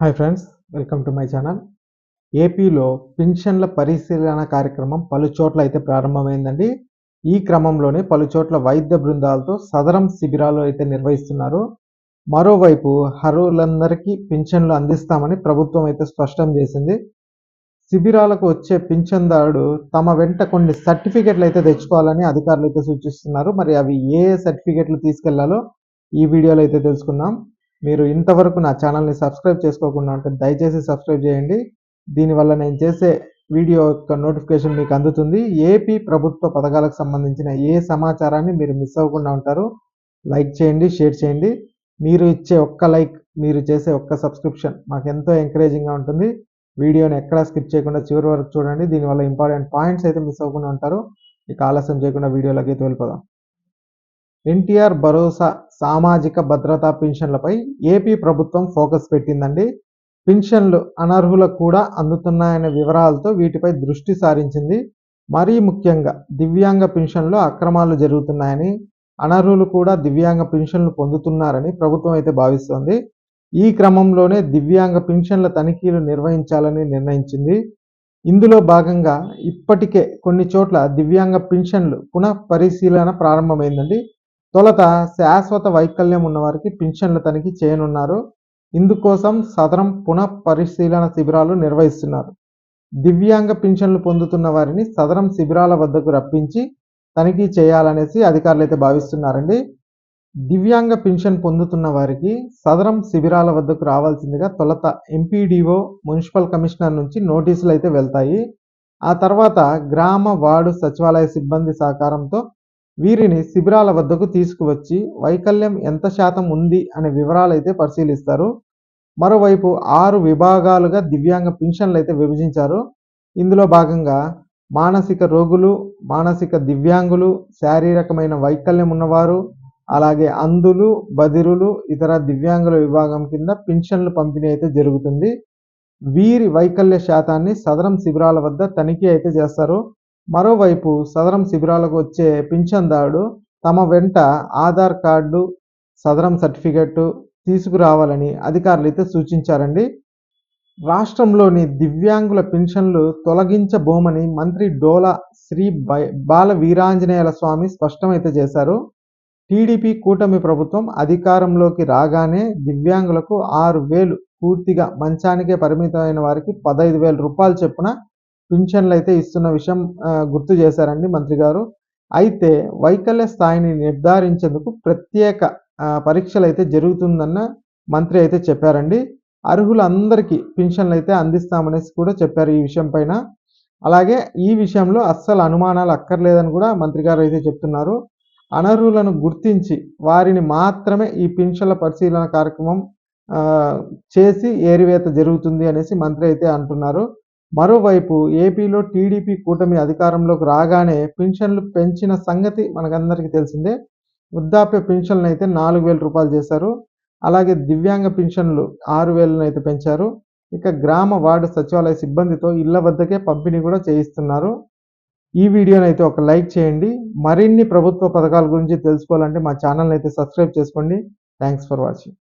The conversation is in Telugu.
Hi friends welcome to my channel. ఏపీలో పింఛన్ల పరిశీలన కార్యక్రమం పలు చోట్ల అయితే ప్రారంభమైందండి. ఈ క్రమంలోనే పలు చోట్ల వైద్య బృందాలతో సదరం శిబిరాలు అయితే నిర్వహిస్తున్నారు. మరోవైపు అర్హులందరికీ పింఛన్లు అందిస్తామని ప్రభుత్వం అయితే స్పష్టం చేసింది. శిబిరాలకు వచ్చే పింఛన్దారుడు తమ వెంట కొన్ని సర్టిఫికెట్లు అయితే తెచ్చుకోవాలని అధికారులు అయితే సూచిస్తున్నారు. మరి అవి ఏ సర్టిఫికెట్లు తీసుకెళ్ళాలో ఈ వీడియోలో అయితే తెలుసుకుందాం. మీరు ఇంతవరకు నా ఛానల్ని సబ్స్క్రైబ్ చేసుకోకుండా ఉంటే దయచేసి సబ్స్క్రైబ్ చేయండి. దీనివల్ల నేను చేసే వీడియో యొక్క నోటిఫికేషన్ మీకు అందుతుంది. ఏపీ ప్రభుత్వ పథకాలకు సంబంధించిన ఏ సమాచారాన్ని మీరు మిస్ అవ్వకుండా ఉంటారు లైక్ చేయండి షేర్ చేయండి. మీరు ఇచ్చే ఒక్క లైక్ మీరు చేసే ఒక్క సబ్స్క్రిప్షన్ మాకు ఎంతో ఎంకరేజింగ్గా ఉంటుంది. వీడియోని ఎక్కడా స్కిప్ చేయకుండా చివరి వరకు చూడండి. దీనివల్ల ఇంపార్టెంట్ పాయింట్స్ అయితే మిస్ అవ్వకుండా ఉంటారు. ఇక ఆలస్యం చేయకుండా వీడియోలోకి అయితే వెళ్ళిపోదాం. ఎన్టీఆర్ భరోసా సామాజిక భద్రతా పింఛన్లపై ఏపీ ప్రభుత్వం ఫోకస్ పెట్టిందండి. పింఛన్లు అనర్హులకు కూడా అందుతున్నాయనే వివరాలతో వీటిపై దృష్టి సారించింది. మరీ ముఖ్యంగా దివ్యాంగ పింఛన్లు అక్రమాలు జరుగుతున్నాయని అనర్హులు కూడా దివ్యాంగ పింఛన్లు పొందుతున్నారని ప్రభుత్వం అయితే భావిస్తోంది. ఈ క్రమంలోనే దివ్యాంగ పింఛన్ల తనిఖీలు నిర్వహించాలని నిర్ణయించింది. ఇందులో భాగంగా ఇప్పటికే కొన్ని చోట్ల దివ్యాంగ పింఛన్లు పునః పరిశీలన ప్రారంభమైందండి. తొలత శాశ్వత వైకల్యం ఉన్నవారికి పింఛన్ల తనిఖీ చేయనున్నారు. ఇందుకోసం సదరం పునః పరిశీలన శిబిరాలు నిర్వహిస్తున్నారు. దివ్యాంగ పింఛన్లు పొందుతున్న వారిని సదరం శిబిరాల వద్దకు రప్పించి తనిఖీ చేయాలనేసి అధికారులు అయితే భావిస్తున్నారండి. దివ్యాంగ పింఛన్ పొందుతున్న వారికి సదరం శిబిరాల వద్దకు రావాల్సిందిగా తొలత ఎంపీడీఓ మున్సిపల్ కమిషనర్ నుంచి నోటీసులు అయితే వెళ్తాయి. ఆ తర్వాత గ్రామ వార్డు సచివాలయ సిబ్బంది సహకారంతో వీరిని శిబిరాల వద్దకు తీసుకువచ్చి వైకల్యం ఎంత శాతం ఉంది అనే వివరాలు అయితే పరిశీలిస్తారు. మరోవైపు ఆరు విభాగాలుగా దివ్యాంగ పింఛన్లు అయితే విభజించారు. ఇందులో భాగంగా మానసిక రోగులు మానసిక దివ్యాంగులు శారీరకమైన వైకల్యం ఉన్నవారు అలాగే అందులు బదిరులు ఇతర దివ్యాంగుల విభాగం కింద పింఛన్లు పంపిణీ అయితే జరుగుతుంది. వీరి వైకల్య శాతాన్ని సదరం శిబిరాల వద్ద తనిఖీ అయితే చేస్తారు. మరోవైపు సదరం శిబిరాలకు వచ్చే పింఛన్దారుడు తమ వెంట ఆధార్ కార్డు సదరం సర్టిఫికెట్ తీసుకురావాలని అధికారులు అయితే సూచించారండి. రాష్ట్రంలోని దివ్యాంగుల పెన్షన్లు తొలగించబోమని మంత్రి డోలా శ్రీ బాల వీరాంజనేయుల స్వామి స్పష్టమైతే చేశారు. టీడీపీ కూటమి ప్రభుత్వం అధికారంలోకి రాగానే దివ్యాంగులకు ఆరు వేలు పూర్తిగా మంచానికే పరిమితమైన వారికి పదహైదు వేల రూపాయలు చొప్పున పింఛన్లు అయితే ఇస్తున్న విషయం గుర్తు చేశారండి మంత్రి గారు. అయితే వైకల్య స్థాయిని నిర్ధారించేందుకు ప్రత్యేక పరీక్షలు అయితే జరుగుతుందన్న మంత్రి అయితే చెప్పారండి. అర్హులందరికీ పింఛన్లు అయితే అందిస్తామనేసి కూడా చెప్పారు ఈ విషయం పైన. అలాగే ఈ విషయంలో అస్సలు అనుమానాలు అక్కర్లేదని కూడా మంత్రి గారు అయితే చెప్తున్నారు. అనర్హులను గుర్తించి వారిని మాత్రమే ఈ పింఛన్ల పరిశీలన కార్యక్రమం చేసి ఏరివేత జరుగుతుంది అనేసి మంత్రి అయితే అంటున్నారు. మరోవైపు ఏపీలో టీడీపీ కూటమి అధికారంలోకి రాగానే పింఛన్లు పెంచిన సంగతి మనకందరికీ తెలిసిందే. వృద్ధాప్య పింఛన్లు అయితే నాలుగు వేల రూపాయలు చేశారు. అలాగే దివ్యాంగ పింఛన్లు ఆరు వేలను అయితే పెంచారు. ఇక గ్రామ వార్డు సచివాలయ సిబ్బందితో ఇళ్ళ వద్దకే పంపిణీ కూడా చేయిస్తున్నారు. ఈ వీడియోని అయితే ఒక లైక్ చేయండి. మరిన్ని ప్రభుత్వ పథకాల గురించి తెలుసుకోవాలంటే మా ఛానల్ అయితే సబ్స్క్రైబ్ చేసుకోండి. Thanks for watching.